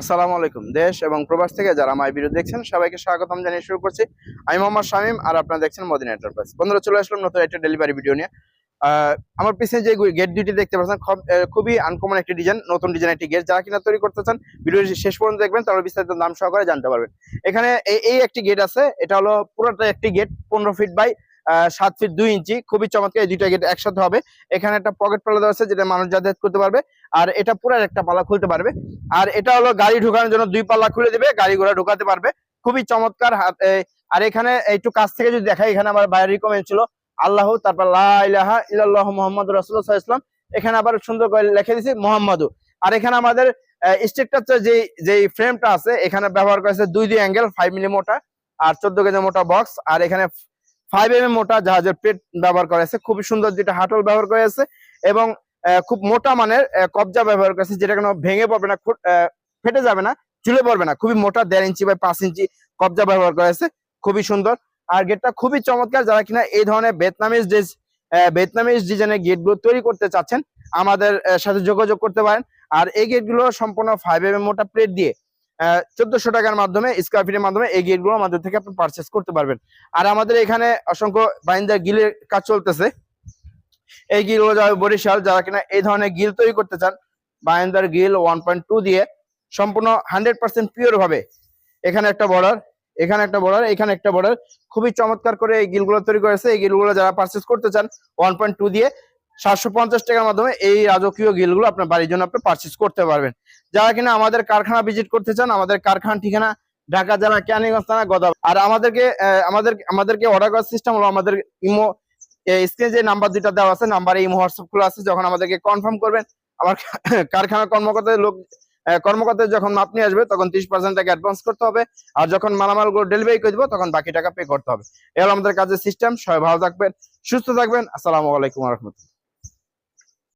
আসসালামু আলাইকুম। দেশ এবং প্রবাস থেকে যারা আমার ভিডিও দেখছেন, সবাইকে স্বাগতম জানিয়ে শুরু করছি। আমি মোহাম্মদ শামীম, আর আপনারা দেখছেন মদিনা এন্টারপ্রাইজ বন্ধুরা, চলে আসলাম নতুন একটা ডেলিভারি ভিডিও নিয়ে। আমার পিছনে যে গেট দুইটি দেখতে পাচ্ছেন, খুব- খুবই আনকমন একটি ডিজাইন নতুন ডিজাইন একটি গেট যারা কিনা তৈরি করতে চান ভিডিও শেষ পর্যন্ত দেখবেন, তাহলে বিস্তারিত নাম সহকারে জানতে পারবেন। এখানে এই একটি গেট আছে, এটা হলো পুরোটা একটি গেট পনেরো ফিট বাই সাত ফিট দুই ইঞ্চি। খুবই চমৎকার এই দুইটা গেট একসাথে হবে। এখানে একটা পকেট পালা দেওয়া আছে যেটা মানুষ যাতায়াত করতে পারবে। আর এটা পুরো একটা পালা খুলতে পারবে। আর এটা হলো গাড়ি ঢোকানোর জন্য দুই পাল্লা খুলে দিবে, গাড়ি ঘোড়া ঢোকাতে পারবে। খুবই চমৎকার আর এখানে একটু কাছ থেকে যদি দেখাই, এখানে আমার বাইরের রিকমেন্ড ছিল আল্লাহ, তারপর লা ইলাহা ইল্লাল্লাহু মুহাম্মাদুর রাসূলুল্লাহ সাল্লাল্লাহু আলাইহি এখানে আবার সুন্দর করে লিখে দিয়েছি মুহাম্মাদু। আর এখানে আমাদের স্ট্রাকচার যে যে ফ্রেমটা আছে, এখানে ব্যবহার করেছে দুই দুই অ্যাঙ্গেল ফাইভ মিলি মোটা আর চোদ্দ কেজি মোটা বক্স আর এখানে ফাইভ এম মোটা জাহাজের পেট ব্যবহার করা আছে খুবই সুন্দর দুইটা হাটল ব্যবহার করা আছে এবং খুব মোটা মানের কবজা ব্যবহার করেছে যেটা কোনো ভেঙে পড়বে না ফেটে যাবে না, চুলে পড়বে না। খুবই মোটা দেড় ইঞ্চি বাই পাঁচ ইঞ্চি কবজা ব্যবহার করা আছে খুবই সুন্দর। আর গেটটা খুবই চমৎকার যারা কিনা এই ধরনের ভিয়েতনামিজ ডিজ ভিয়েতনামিজ ডিজাইনের গেটগুলো তৈরি করতে চাচ্ছেন, আমাদের সাথে যোগাযোগ করতে পারেন। আর এই গেটগুলো সম্পূর্ণ ফাইভ এম এম মোটা প্লেট দিয়ে চোদ্দশো টাকার মাধ্যমে স্কোয়ার ফিটের মাধ্যমে এই গেটগুলো আমাদের থেকে আপনি পারচেস করতে পারবেন। আর আমাদের এখানে অসংখ্য বাইন্দার গিলের কাজ চলতেছে। এই গিলগুলো যাবে বরিশাল, যারা কিনা এই ধরনের গিল তৈরি করতে চান বাইন্দার গিল ওয়ান পয়েন্ট টু দিয়ে সম্পূর্ণ হান্ড্রেড পার্সেন্ট পিওর ভাবে। এখানে একটা বর্ডার এখানে একটা বর্ডার এখানে একটা বর্ডার খুবই চমৎকার করে এই গিলগুলো তৈরি করেছে। এই গিলগুলো যারা পারচেস করতে চান ওয়ান পয়েন্ট টু দিয়ে সাতশো পঞ্চাশ টাকার মাধ্যমে এই রাজকীয় গিলগুলো আপনার বাড়ির জন্য আপনি পারচেস করতে পারবেন। যারা কিনা আমাদের কারখানা ভিজিট করতে চান, আমাদের কারখানা ঠিকানা ঢাকা জেলা ক্যানিগঞ্জ থানা গদা আর আমাদেরকে আমাদের, আমাদেরকে অর্ডার করার সিস্টেম হলো আমাদের ইমো স্ক্রিনে যে নাম্বার দুইটা দেওয়া আছে নাম্বারে ইমো হোয়াটসঅ্যাপ খোলা আছে, যখন আমাদেরকে কনফার্ম করবেন, আমার কারখানা কর্মকর্তার লোক কর্মকর্তা যখন মাপ নিয়ে আসবে, তখন ত্রিশ পার্সেন্ট টাকা অ্যাডভান্স করতে হবে। আর যখন মালামালগুলো ডেলিভারি করে দেবো, তখন বাকি টাকা পে করতে হবে। এবার আমাদের কাজের সিস্টেম সবাই ভালো থাকবেন, সুস্থ থাকবেন। আসসালামু আলাইকুম রহমতুল্লাহ।